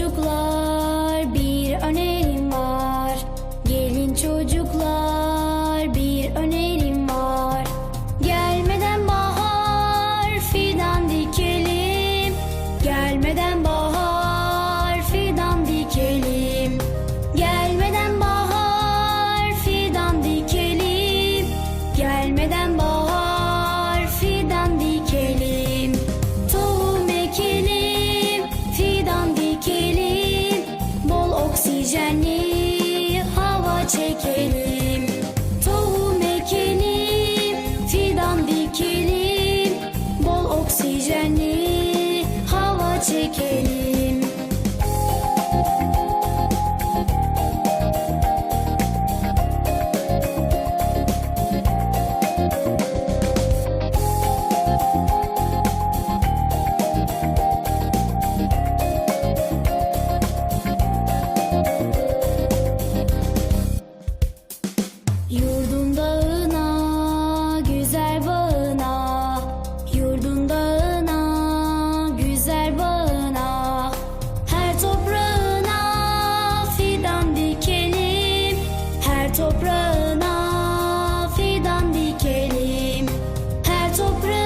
çocuklar bir önerim var. Gelin çocuklar. ekelim Tohum ekelim Fidan dikelim Bol oksijenli Hava çekelim You